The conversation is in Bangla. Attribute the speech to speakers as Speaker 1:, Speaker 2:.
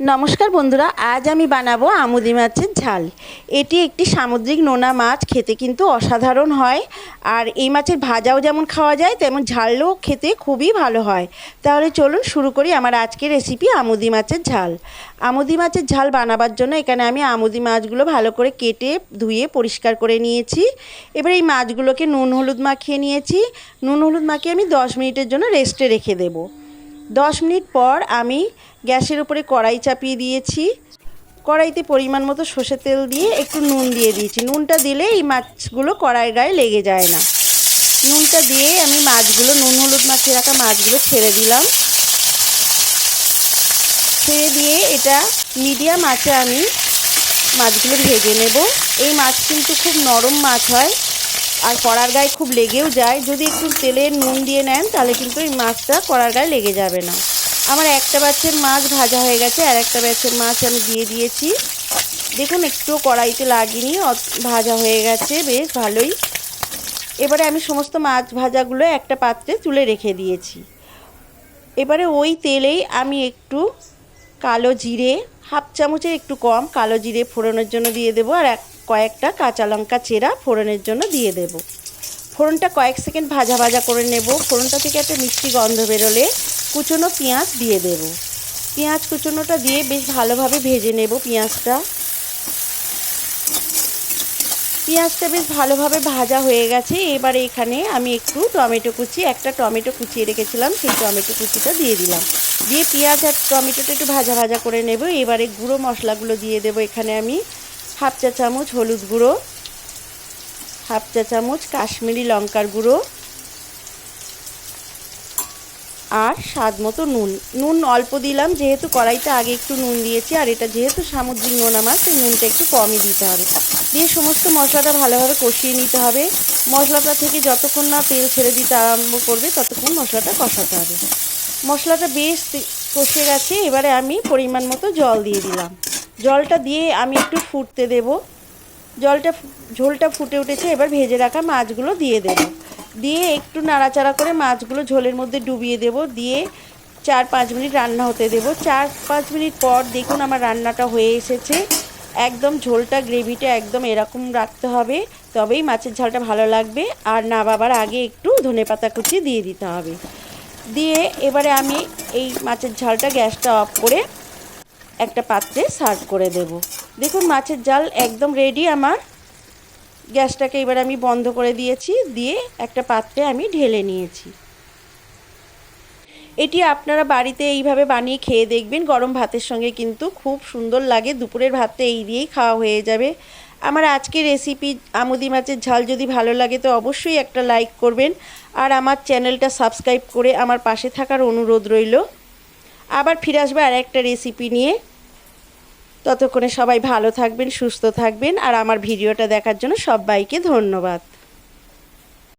Speaker 1: নমস্কার বন্ধুরা, আজ আমি বানাবো আমুদি মাছের ঝাল। এটি একটি সামুদ্রিক নোনা মাছ, খেতে কিন্তু অসাধারণ হয়। আর এই মাছের ভাজাও যেমন খাওয়া যায়, তেমন ঝালও খেতে খুবই ভালো হয়। তাহলে চলুন শুরু করি আমার আজকের রেসিপি আমুদি মাছের ঝাল। আমুদি মাছের ঝাল বানাবার জন্য এখানে আমি আমুদি মাছগুলো ভালো করে কেটে, ধুয়ে পরিষ্কার করে নিয়েছি। এবার এই মাছগুলোকে নুন হলুদ মাখিয়ে নিয়েছি। নুন হলুদ মাখিয়ে আমি দশ মিনিটের জন্য রেস্টে রেখে দেবো। দশ মিনিট পর আমি গ্যাসের উপরে কড়াই চাপিয়ে দিয়েছি। কড়াইতে পরিমাণ মতো সর্ষের তেল দিয়ে একটু নুন দিয়ে দিয়েছি। নুনটা দিলে এই মাছগুলো কড়াই গায়ে লেগে যায় না। নুনটা দিয়ে আমি মাছগুলো, নুন হলুদ মাখিয়ে রাখা মাছগুলো ছেড়ে দিলাম। ছেড়ে দিয়ে এটা মিডিয়াম আঁচে আমি মাছগুলো ভেজে নেব। এই মাছ কিন্তু খুব নরম মাছ হয়। আর কড়ার গায়ে খুব লেগেও যায়। যদি একটু তেলে নুন দিয়ে নেন, তাহলে কিন্তু এই মাছটা কড়ার গায়ে লেগে যাবে না। আমার একটা ব্যাচের মাছ ভাজা হয়ে গেছে, আর একটা ব্যাচের মাছ আমি দিয়ে দিয়েছি। দেখুন একটু কড়াইতে লাগিনি ভাজা হয়ে গেছে, বেশ ভালোই। এবারে আমি সমস্ত মাছ ভাজাগুলো একটা পাত্রে তুলে রেখে দিয়েছি। এবারে ওই তেলেই আমি একটু কালো জিরে, হাফ চামচের একটু কম কালো জিরে ফোড়নের জন্য দিয়ে দেবো, আর এক কয়েকটা কাঁচা লঙ্কা চেরা ফোড়নের জন্য দিয়ে দেব। ফোড়নটা কয়েক সেকেন্ড ভাজা ভাজা করে নেব। ফোড়নটা থেকে একটা মিষ্টি গন্ধ বেরোলে কুচনো পেঁয়াজ দিয়ে দেব। পেঁয়াজ কুচনোটা দিয়ে বেশ ভালোভাবে ভেজে নেব পেঁয়াজটা। পেঁয়াজটা বেশ ভালোভাবে ভাজা হয়ে গেছে। এবারে এখানে আমি একটু টমেটো কুচি, একটা টমেটো কুচিয়ে রেখেছিলাম, সেই টমেটো কুচিটা দিয়ে দিলাম। দিয়ে পেঁয়াজ আর টমেটোটা একটু ভাজা ভাজা করে নেব। এবারে গুঁড়ো মশলাগুলো দিয়ে দেবো। এখানে আমি হাফ চা চামচ হলুদ গুঁড়ো, হাফ চা চামচ কাশ্মীরি লঙ্কার গুঁড়ো আর স্বাদ মতো নুন। নুন অল্প দিলাম, যেহেতু কড়াইতে আগে একটু নুন দিয়েছি, আর এটা যেহেতু সামুদ্রিক নোনা মাছ সেই নুনটা একটু কমই দিতে হবে। দিয়ে সমস্ত মশলাটা ভালোভাবে কষিয়ে নিতে হবে। মশলাটা থেকে যতক্ষণ না তেল ছেড়ে দিতে আরম্ভ করবে, ততক্ষণ মশলাটা কষাতে হবে। মশলাটা বেশ কষে গেছে, এবারে আমি পরিমাণ মতো জল দিয়ে দিলাম। জলটা দিয়ে আমি একটু ফুটতে দেব। জলটা ঝোলটা ফুটে উঠেছে, এবার ভেজে রাখা মাছগুলো দিয়ে দেব। দিয়ে একটু নাড়াচাড়া করে মাছগুলো ঝোলের মধ্যে ডুবিয়ে দেব। দিয়ে চার পাঁচ মিনিট রান্না হতে দেব। চার পাঁচ মিনিট পর দেখুন আমার রান্নাটা হয়ে এসেছে। একদম ঝোলটা, গ্রেভিটা একদম এরকম রাখতে হবে, তবেই মাছের ঝালটা ভালো লাগবে। আর না বাবার আগে একটু ধনে পাতা কুচি দিয়ে দিতে হবে। দিয়ে এবারে আমি এই মাছের ঝালটা গ্যাসটা অফ করে একটা পাত্রে সার্ভ করে দেব। দেখুন, মাছের জাল একদম রেডি আমার। গ্যাসটাকে এবার আমি বন্ধ করে দিয়েছি, দিয়ে একটা পাত্রে আমি ঢেলে নিয়েছি। এটি আপনারা বাড়িতে এইভাবে বানিয়ে খেয়ে দেখবেন। গরম ভাতের সঙ্গে কিন্তু খুব সুন্দর লাগে। দুপুরের ভাতটা এই দিয়েই খাওয়া হয়ে যাবে। আমার আজকের রেসিপি আমুদি মাছের ঝাল যদি ভালো লাগে তো অবশ্যই একটা লাইক করবেন। আর আমার চ্যানেলটা সাবস্ক্রাইব করে আমার পাশে থাকার অনুরোধ রইল। আবার ফিরে আসব আর একটা রেসিপি নিয়ে। ততক্ষণে সবাই ভালো থাকবেন, সুস্থ থাকবেন, আর আমার ভিডিওটা দেখার জন্য সবাইকে ধন্যবাদ।